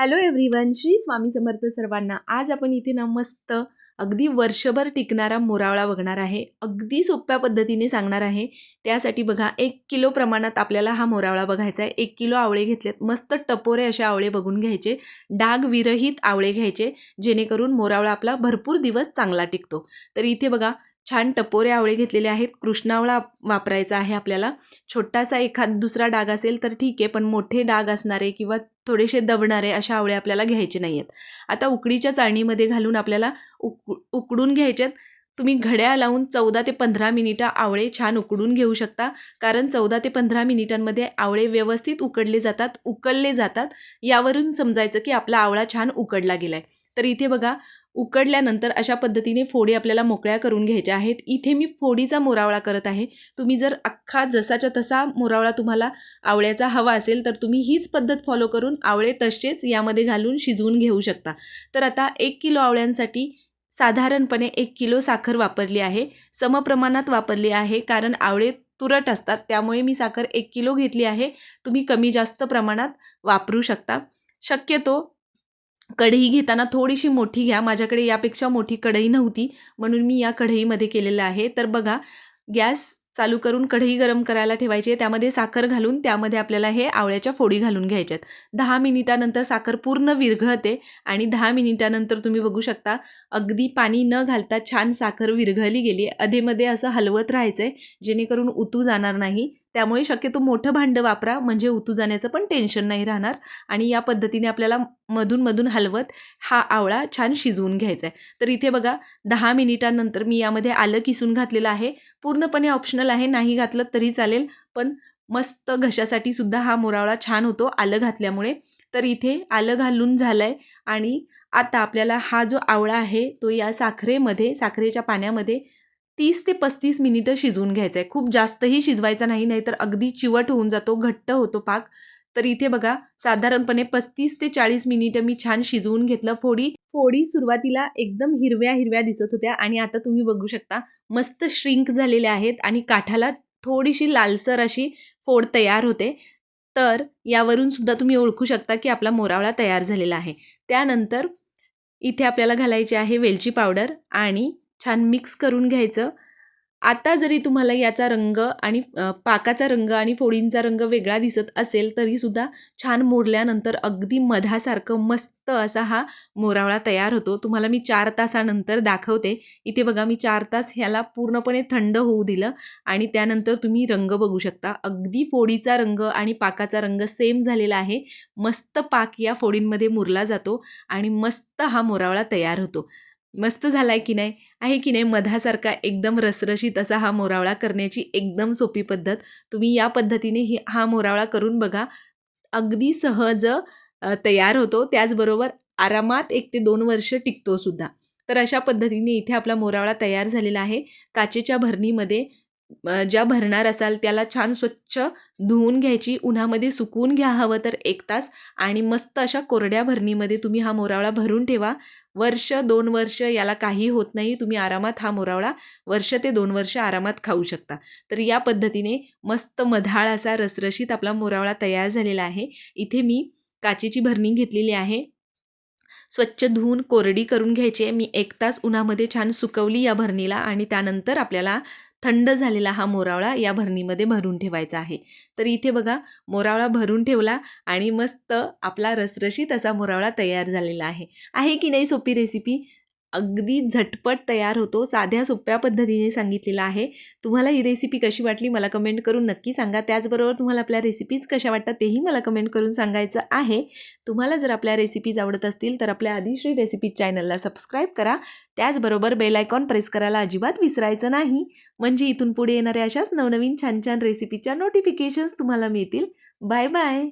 Hello everyone Shri Swami Samarth सर्वांना. आज आपण इथे ना मस्त अगदी वर्षभर टिकणारा मोरावळा बघणार आहे. अगदी सोप्या पद्धतीने सांगणार आहे. त्यासाठी बघा एक किलो प्रमाणात आपल्याला हा मोरावळा बघायचा आहे. एक किलो आवळे घेतलेत. मस्त टपोरे असे आवळे बघून घ्यायचे. डाग विरहित आवळे घ्यायचे जेणेकरून मोरावळा आपला भरपूर दिवस चांगला टिकतो. तर इथे बघा छान टपोरे आवळे घेतलेले आहेत. कृष्णावळा वापरायचा आहे आपल्याला. छोटासा एखाद दुसरा डाग असेल तर ठीक आहे पण मोठे डाग असणारे किंवा थोडेसे दबणारे अशा आवळे आपल्याला घ्यायचे नाही आहेत आता उकडीच्या चाळणीमध्ये घालून आपल्याला उक उकडून घ्यायच्यात तुम्ही घड्या लावून चौदा ते पंधरा मिनिटं आवळे छान उकडून घेऊ शकता. कारण चौदा ते पंधरा मिनिटांमध्ये आवळे व्यवस्थित उकडले जातात उकलले जातात. यावरून समजायचं की आपला आवळा छान उकडला गेला आहे तर इथे बघा उकडल्यानंतर अशा पद्धतीने फोडी आपल्याला मोकळ्या करून घ्यायच्या आहेत. इथे मी फोडीचा मोरावळा करत आहे. तुम्ही जर अख्खा जसाच्या तसा मोरावळा तुम्हाला आवळ्याचा हवा असेल तर तुम्ही हीच पद्धत फॉलो करून आवळे तसेच यामध्ये घालून शिजवून घेऊ शकता. तर आता एक किलो आवळ्यांसाठी साधारणपणे एक किलो साखर वापरली आहे. समप्रमाणात वापरली आहे कारण आवळे तुरट असतात त्यामुळे मी साखर एक किलो घेतली आहे. तुम्ही कमी जास्त प्रमाणात वापरू शकता. शक्यतो कढई घेताना थोडीशी मोठी घ्या. माझ्याकडे यापेक्षा मोठी कढई नव्हती म्हणून मी या कढईमध्ये केलेलं आहे. तर बघा गॅस चालू करून कढई गरम करायला ठेवायची आहे. त्यामध्ये साखर घालून त्यामध्ये आपल्याला हे आवळ्याच्या फोडी घालून घ्यायच्यात दहा मिनिटानंतर साखर पूर्ण विरघळते आणि दहा मिनिटानंतर तुम्ही बघू शकता अगदी पाणी न घालता छान साखर विरघळली गेली अधेमध्ये असं हलवत राहायचं आहे जेणेकरून उतू जाणार नाही. त्यामुळे शक्यतो मोठं भांडं वापरा म्हणजे उतू जाण्याचं पण टेन्शन नाही राहणार. आणि या पद्धतीने आपल्याला मधून मधून हलवत हा आवळा छान शिजवून घ्यायचा आहे. तर इथे बघा दहा मिनिटांनंतर मी यामध्ये आलं किसून घातलेलं आहे. पूर्णपणे ऑप्शनल आहे नाही घातलं तरी चालेल पण मस्त घशासाठी सुद्धा हा मोरावळा छान होतो आलं घातल्यामुळे. तर इथे आलं घालून झालं आहे आणि आता आपल्याला हा जो आवळा आहे तो या साखरेमध्ये साखरेच्या पाण्यामध्ये तीस ते पस्तीस मिनिटं शिजवून घ्यायचं आहे खूप जास्तही शिजवायचा नाही नाहीतर अगदी चिवट होऊन जातो घट्ट होतो पाक. तर इथे बघा साधारणपणे पस्तीस ते चाळीस मिनिटं मी छान शिजवून घेतलं फोडी. फोडी सुरुवातीला एकदम हिरव्या हिरव्या दिसत होत्या आणि आता तुम्ही बघू शकता मस्त श्रिंक झालेल्या आहेत आणि काठाला थोडीशी लालसर अशी फोड तयार होते. तर यावरून सुद्धा तुम्ही ओळखू शकता की आपला मोरावळा तयार झालेला आहे. त्यानंतर इथे आपल्याला घालायची आहे वेलची पावडर आणि छान मिक्स करून घ्यायचं. आता जरी तुम्हाला याचा रंग आणि पाकाचा रंग आणि फोडींचा रंग वेगळा दिसत असेल तरीसुद्धा छान मोरल्यानंतर अगदी मधासारखं मस्त असा हा मोरावळा तयार होतो. तुम्हाला मी चार तासानंतर दाखवते. इथे बघा मी चार तास ह्याला पूर्णपणे थंड होऊ दिलं आणि त्यानंतर तुम्ही रंग बघू शकता. अगदी फोडीचा रंग आणि पाकाचा रंग सेम झालेला आहे. मस्त पाक या फोडींमध्ये मुरला जातो आणि मस्त हा मोरावळा तयार होतो. मस्त झाला आहे की नाही? आहे की नाही? मधासारखा एकदम रसरशीत असा हा मोरावळा करण्याची एकदम सोपी पद्धत. तुम्ही या पद्धतीने ही हा मोरावळा करून बघा. अगदी सहज तयार होतो. त्याचबरोबर आरामात एक ते दोन वर्ष टिकतो सुद्धा. तर अशा पद्धतीने इथे आपला मोरावळा तयार झालेला आहे. काचेच्या भरणीमध्ये ज्या भरणार असाल त्याला छान स्वच्छ धुवून घ्यायची उन्हामध्ये सुकवून घ्या हवं तर एक तास आणि मस्त अशा कोरड्या भरणीमध्ये तुम्ही हा मोरावळा भरून ठेवा. वर्ष दोन वर्ष याला काही होत नाही. तुम्ही आरामात हा मोरावळा वर्ष ते दोन वर्ष आरामात खाऊ शकता. तर या पद्धतीने मस्त मधाळ असा रसरशीत आपला मोरावळा तयार झालेला आहे. इथे मी काचेची भरणी घेतलेली आहे. स्वच्छ धुवून कोरडी करून घ्यायची आहे. मी एक तास उन्हामध्ये छान सुकवली या भरणीला आणि त्यानंतर आपल्याला थंड झालेला हा मोरावळा या भरणीमध्ये भरून ठेवायचा आहे. तर इथे बघा मोरावळा भरून ठेवला आणि मस्त आपला रसरशीत असा मोरावळा तयार झालेला आहे. आहे की नाही सोपी रेसिपी अगदी झटपट तयार होतो. साध्या सोप्या पद्धतीने सांगितलेला आहे. तुम्हाला ही रेसिपी कशी वाटली मला कमेंट करून नक्की सांगा. त्याचबरोबर तुम्हाला आपल्या रेसिपीज कशा वाटतात तेही मला कमेंट करून सांगायचं आहे. तुम्हाला जर आपल्या रेसिपीज आवडत असतील तर आपल्या आदिश्री रेसिपीज चॅनलला सबस्क्राईब करा. त्याचबरोबर बेल आयकॉन प्रेस करायला अजिबात विसरायचं नाही. म्हणजे इथून पुढे येणाऱ्या अशाच नवनवीन छान छान रेसिपीच्या नोटिफिकेशन्स तुम्हाला मिळतील. Bye bye